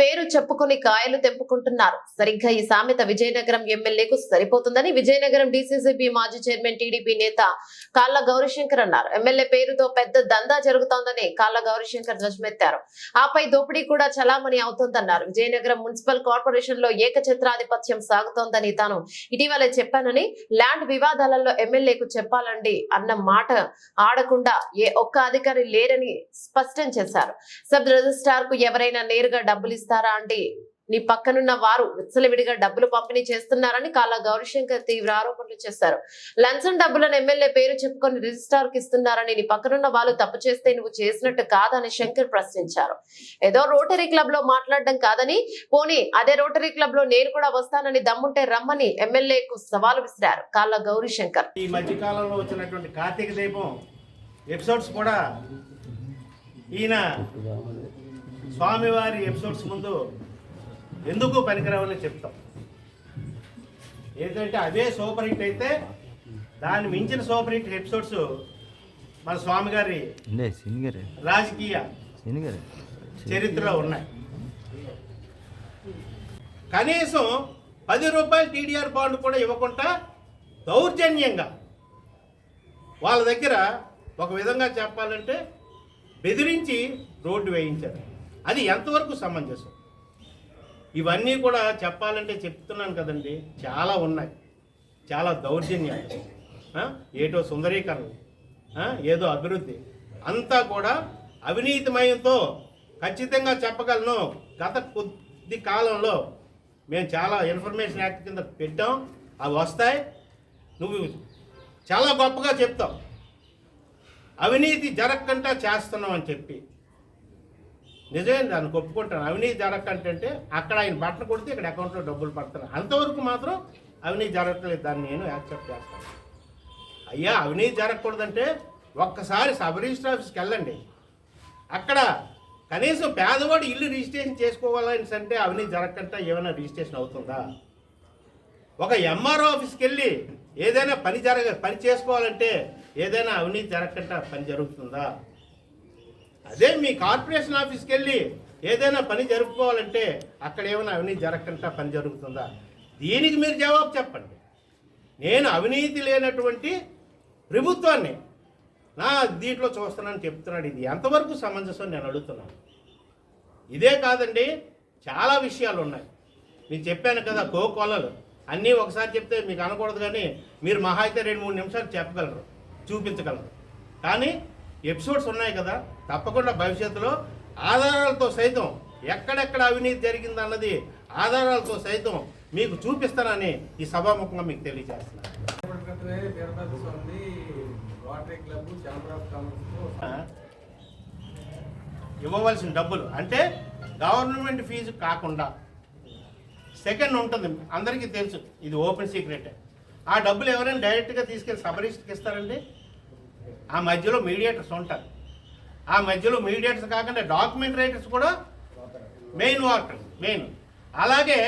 పేరు చెప్పుకొని కాయలు తెంపుకుంటున్నారు. సరిగ్గా ఈ సామెత విజయనగరం ఎమ్మెల్యేకు సరిపోతుందని విజయనగరం డీసీసీబీ మాజీ చైర్మన్ టీడీపీ నేత కాళ్ళ గౌరీశంకర్ అన్నారు. ఎమ్మెల్యే పేరుతో పెద్ద దందా జరుగుతోందని కాళ్ళ గౌరీశంకర్ ధ్వజమెత్తారు. ఆపై దోపిడీ కూడా చలామణి అవుతోందన్నారు. విజయనగరం మున్సిపల్ కార్పొరేషన్లో ఏకఛత్రాధిపత్యం సాగుతోందని తాను ఇటీవలే చెప్పానని ల్యాండ్ వివాదాలలో ఎమ్మెల్యేకు చెప్పాలండి అన్న మాట ఆడకుండా ఏ ఒక్క అధికారి లేరని స్పష్టం చేశారు. సబ్ రిజిస్ట్రార్కు ఎవరైనా నేరుగా డబ్బులు ఇస్తారు అంటే నీ పక్కనున్న వారు విచ్చలవిడిగా డబ్బులు పంపిణీ చేస్తున్నారని కాలా గౌరీశంకర్ తీవ్ర ఆరోపణలు చేశారు. లంచం డబ్బులను ఎమ్మెల్యే పేరు చెప్పుకొని రిజిస్ట్రార్కి ఇస్తున్నారని నీ పక్కనున్న వాళ్ళు తప్పు చేస్తే నువ్వు చేసినట్టు కాదని శంకర్ ప్రశ్నించారు. ఏదో రోటరీ క్లబ్లో మాట్లాడడం కాదని పోనీ అదే రోటరీ క్లబ్లో నేను కూడా వస్తానని దమ్ముంటే రమ్మని ఎమ్మెల్యేకు సవాలు విసిరారు కాళ్ళ గౌరీశంకర్. ఈ మధ్యకాలంలో వచ్చినటువంటి కార్తీక దీపం ఎపిసోడ్స్ కూడా ఈయన స్వామివారి ఎపిసోడ్స్ ముందు ఎందుకు పనికిరావని చెప్తాం. ఏంటంటే అవే సూపర్ హిట్ అయితే దాన్ని మించిన సూపర్ హిట్ ఎపిసోడ్స్ మన స్వామి గారి? రాజకీయ చరిత్రలో ఉన్నాయి. కనీసం పది రూపాయలు టీడీఆర్ బాండ్ కూడా ఇవ్వకుండా దౌర్జన్యంగా వాళ్ళ దగ్గర ఒక విధంగా చెప్పాలంటే బెదిరించి రోడ్డు వేయించారు. అది ఎంతవరకు సమంజసం? ఇవన్నీ కూడా చెప్పాలంటే చెప్తున్నాను కదండి చాలా ఉన్నాయి. చాలా దౌర్జన్యాలు. ఏటో సుందరీకరణ ఏదో అభివృద్ధి. అంతా కూడా అవినీతిమయంతో ఖచ్చితంగా చెప్పగలను. గత కొద్ది కాలంలో మేము చాలా ఇన్ఫర్మేషన్ యాక్ట్ కింద పెట్టాం. అవి వస్తాయి. నువ్వు చాలా గొప్పగా చెప్తావు. అవినీతి జరగకుండా చేస్తున్నాం అని చెప్పి. నిజమే దాన్ని ఒప్పుకుంటాను అవినీతి జరగకంటే అంటే అక్కడ ఆయన బట్టలు కొడితే ఇక్కడ అకౌంట్లో డబ్బులు పడుతున్నాయి అంతవరకు మాత్రం అవినీతి జరగట్లేదు. దాన్ని నేను యాక్సెప్ట్ చేస్తాను. అయ్యా అవినీతి జరగకూడదంటే ఒక్కసారి సబ్ రిజిస్టర్ ఆఫీస్కి వెళ్ళండి. అక్కడ కనీసం పేదవాడు ఇల్లు రిజిస్ట్రేషన్ చేసుకోవాలని అంటే అవినీతి జరగకుండా ఏమైనా రిజిస్ట్రేషన్ అవుతుందా? ఒక ఎంఆర్ఓ ఆఫీస్కి వెళ్ళి ఏదైనా పని జరగ పని చేసుకోవాలంటే ఏదైనా అవినీతి జరగకుండా పని జరుగుతుందా? అదే మీ కార్పొరేషన్ ఆఫీస్కి వెళ్ళి ఏదైనా పని జరుపుకోవాలంటే అక్కడ ఏమైనా అవినీతి జరగకుండా పని జరుగుతుందా? దీనికి మీరు జవాబు చెప్పండి. నేను అవినీతి లేనటువంటి ప్రభుత్వాన్ని నా దీంట్లో చూస్తున్నాను చెప్తున్నాడు ఇది. ఎంతవరకు సమంజసం నేను అడుగుతున్నాను. ఇదే కాదండి చాలా విషయాలు ఉన్నాయి. మీరు చెప్పాను కదా కోకొల్లలు అన్నీ ఒకసారి చెప్తే మీకు అనకూడదు కానీ మీరు మహా అయితే రెండు మూడు నిమిషాలు చెప్పగలరు చూపించగలరు. కానీ ఎపిసోడ్స్ ఉన్నాయి కదా తప్పకుండా భవిష్యత్తులో ఆధారాలతో సైతం ఎక్కడెక్కడ అవినీతి జరిగిందన్నది ఆధారాలతో సైతం మీకు చూపిస్తానని ఈ సభాముఖంగా మీకు తెలియజేస్తున్నాను. ఇవ్వవలసిన డబ్బులు అంటే గవర్నమెంట్ ఫీజు కాకుండా సెకండ్ ఉంటుంది అందరికీ తెలుసు ఇది ఓపెన్ సీక్రెట్. ఆ డబ్బులు ఎవరైనా డైరెక్ట్గా తీసుకెళ్ళి సబరిస్ట్కి ఇస్తారండి? ఆ మధ్యలో మీడియేటర్స్ ఉంటారు. ఆ మధ్యలో మీడియేటర్స్ కాకుండా డాక్యుమెంట్ రైటర్స్ కూడా మెయిన్ వాటర్ మెయిన్. అలాగే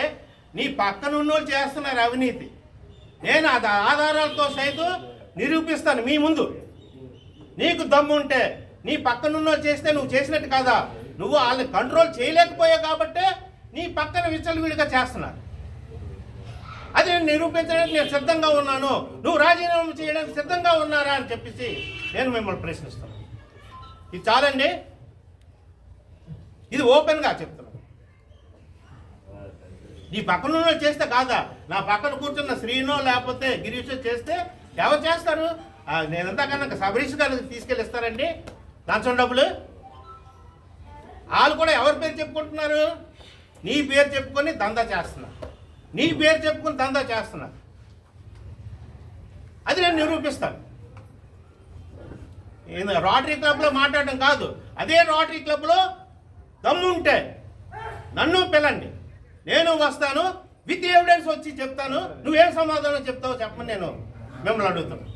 నీ పక్కన ఉన్నోళ్ళు చేస్తున్నారు అవినీతి. నేను అది ఆధారాలతో సైతం నిరూపిస్తాను మీ ముందు. నీకు దమ్ము ఉంటే నీ పక్కనున్న చేస్తే నువ్వు చేసినట్టు కాదా? నువ్వు వాళ్ళని కంట్రోల్ చేయలేకపోయావు కాబట్టే నీ పక్కన విచ్చలవిడిగా చేస్తున్నారు. అది నేను నిరూపించడానికి నేను సిద్ధంగా ఉన్నాను. నువ్వు రాజీనామా చేయడానికి సిద్ధంగా ఉన్నారా అని చెప్పేసి నేను మిమ్మల్ని ప్రశ్నిస్తాను. ఇది చాలండి? ఇది ఓపెన్గా చెప్తున్నాను. నీ పక్కన చేస్తే కాదా? నా పక్కన కూర్చున్న శ్రీనో లేకపోతే గిరీషో చేస్తే ఎవరు చేస్తారు? నేనంతా కనుక సబరీష్ గారికి తీసుకెళ్ళి ఇస్తారండి లంచం డబ్బులు. వాళ్ళు కూడా ఎవరి పేరు చెప్పుకుంటున్నారు? నీ పేరు చెప్పుకొని దందా చేస్తున్నారు. నీ పేరు చెప్పుకుని దందా చేస్తున్నారు. అది నేను నిరూపిస్తాను. ఏంది, రోటరీ క్లబ్లో మాట్లాడడం కాదు. అదే రోటరీ క్లబ్లో దమ్ముంటే నన్ను పిలండి. నేను వస్తాను విత్ ఎవిడెన్స్ వచ్చి చెప్తాను. నువ్వేం సమాధానం చెప్తావో చెప్పమని నేను మిమ్మల్ని అడుగుతాను.